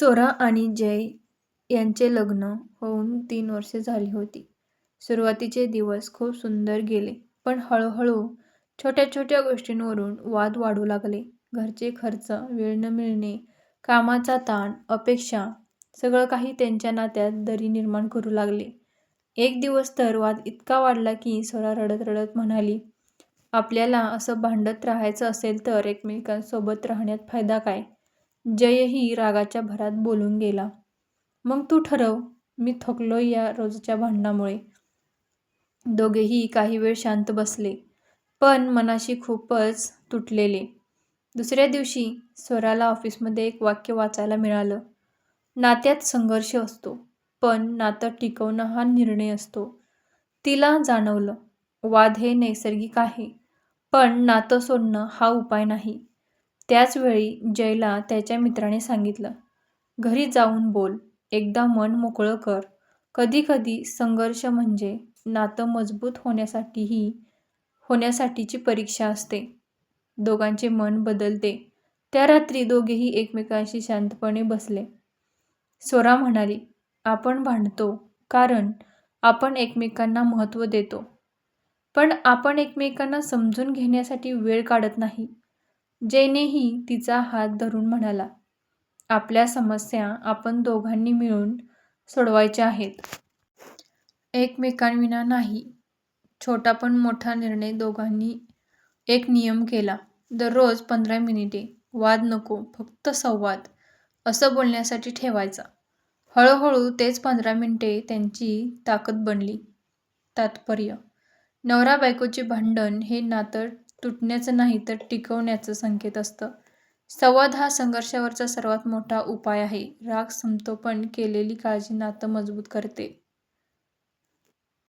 सोरा आणि जय यांचे लग्न होऊन तीन वर्षे झाली होती. सुरुवातीचे दिवस खूप सुंदर गेले. पण हळूहळू छोट्या छोट्या गोष्टींवरून वाद वाढू लागले. घरचे खर्च, वेळ न मिळणे, कामाचा ताण, अपेक्षा सगळं काही त्यांच्या नात्यात दरी निर्माण करू लागले. एक दिवस तर वाद इतका वाढला की स्वरा रडत रडत म्हणाली, आपल्याला असं भांडत राहायचं असेल तर एकमेकांसोबत राहण्यात फायदा काय? जयही रागाच्या भरात बोलून गेला, मग तू ठरव. मी थकलो या रोजच्या भांडणामुळे. दोघेही काही वेळ शांत बसले, पण मनाशी खूपच तुटलेले. दुसऱ्या दिवशी स्वराला ऑफिसमध्ये एक वाक्य वाचायला मिळालं. नात्यात संघर्ष असतो, पण नातं टिकवणं हा निर्णय असतो. तिला जाणवलं, वाद हे नैसर्गिक आहे, पण नातं सोडणं हा उपाय नाही. त्याचवेळी जयला त्याच्या मित्राने सांगितलं, घरी जाऊन बोल. एकदा मन मोकळं कर. कधीकधी संघर्ष म्हणजे नातं मजबूत होण्यासाठीही होण्यासाठीची परीक्षा असते. दोघांचे मन बदलते. त्या रात्री दोघेही एकमेकांशी शांतपणे बसले. स्वरा म्हणाली, आपण भांडतो कारण आपण एकमेकांना महत्त्व देतो, पण आपण एकमेकांना समजून घेण्यासाठी वेळ काढत नाही. जेनेही तिचा हात धरून म्हणाला, आपल्या समस्या आपण दोघांनी मिळून सोडवायच्या आहेत. एकमेकांविना नाही. छोटा पण मोठा निर्णय दोघांनी एक नियम केला, दररोज पंधरा मिनिटे, वाद नको, फक्त संवाद, असं बोलण्यासाठी ठेवायचा. हळूहळू तेच पंधरा मिनिटे त्यांची ताकद बनली. तात्पर्य नवरा बायकोचे भांडण हे नातं तुटण्याचं नाही तर टिकवण्याचं संकेत असतं. संवाद हा संघर्षावरचा सर्वात मोठा उपाय आहे. राग संतोपण केलेली काळजी नातं मजबूत करते.